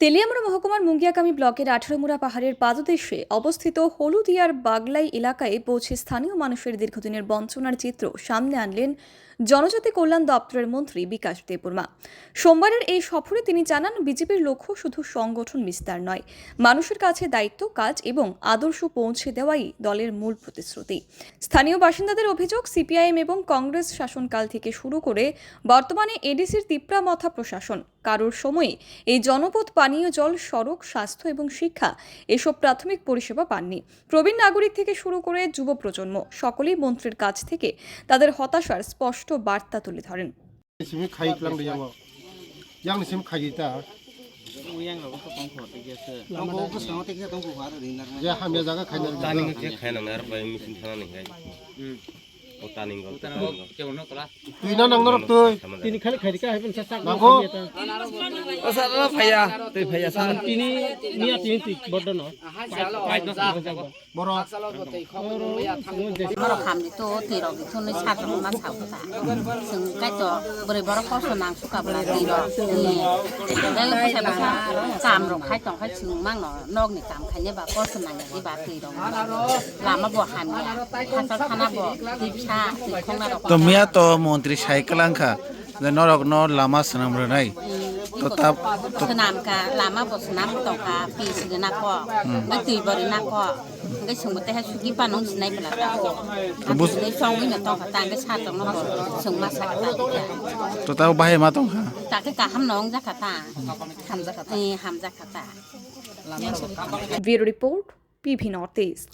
তেলিয়ামুড়া মহকুমার মুঙ্গিয়াকামী ব্লকের আঠারোমুড়া পাহাড়ের পাদদেশে অবস্থিত হলুদিয়ার বাগলাই এলাকায় পৌঁছে স্থানীয় মানুষের দীর্ঘদিনের বঞ্চনার চিত্র সামনে আনলেন জনজাতি কল্যাণ দপ্তরের মন্ত্রী বিকাশ দেববর্মা। সোমবারের এই সফরে তিনি জানান, বিজেপির লক্ষ্য শুধু সংগঠন বিস্তার নয়, মানুষের কাছে দায়িত্ব, কাজ এবং আদর্শ পৌঁছে দেওয়াই দলের মূল প্রতিশ্রুতি। স্থানীয় বাসিন্দাদের অভিযোগ, সিপিআইএম এবং কংগ্রেস শাসনকাল থেকে শুরু করে বর্তমানে এডিসির তিপ্রামথা প্রশাসন, কারোর সময়ে এই জনপথ পানীয় জল সড়ক স্বাস্থ্য এবং শিক্ষা এসব প্রাথমিক পরিষেবা পাননি। প্রবীণ নাগরিক থেকে শুরু করে যুব প্রজন্ম সকলেই মন্ত্রীর কাছ থেকে তাদের হতাশার স্পষ্ট বার্তা তুলে ধরেন। yang sim खाई ta uyang lo ko tong ko te ge se Tông cô có sống thì cái tông cô hóa rồi đi nè. ya ham ya jaga khai na taning ke khana nar ba misin thana ni gai o taning go tan ke ono kala tui na nang norok tui তিনি খালি খাই দিকা হেবেন চেষ্টা নাগো asara phaya te phaya sa তিনি মিয়া তিনি ঠিক বড় নয় boro baro khamni to tiro gi thuni sadro ma sauta sung kai to bore baro ko so nang suka bala tiro ni dai ko sa ba kam ro khai tong khai sung mang no nok ni kam khai ne ba ko so nang ni ba tiro la ma bo han ya ro তো মিয়া তো মন্ত্রী cycle আঙ্কা যে নরক ন লামা সানাম নাই তো তা তো তাও বাহে মা তো হা ta cái cả ham nong jakata ham jakata eh ham jakata bureau report PV North East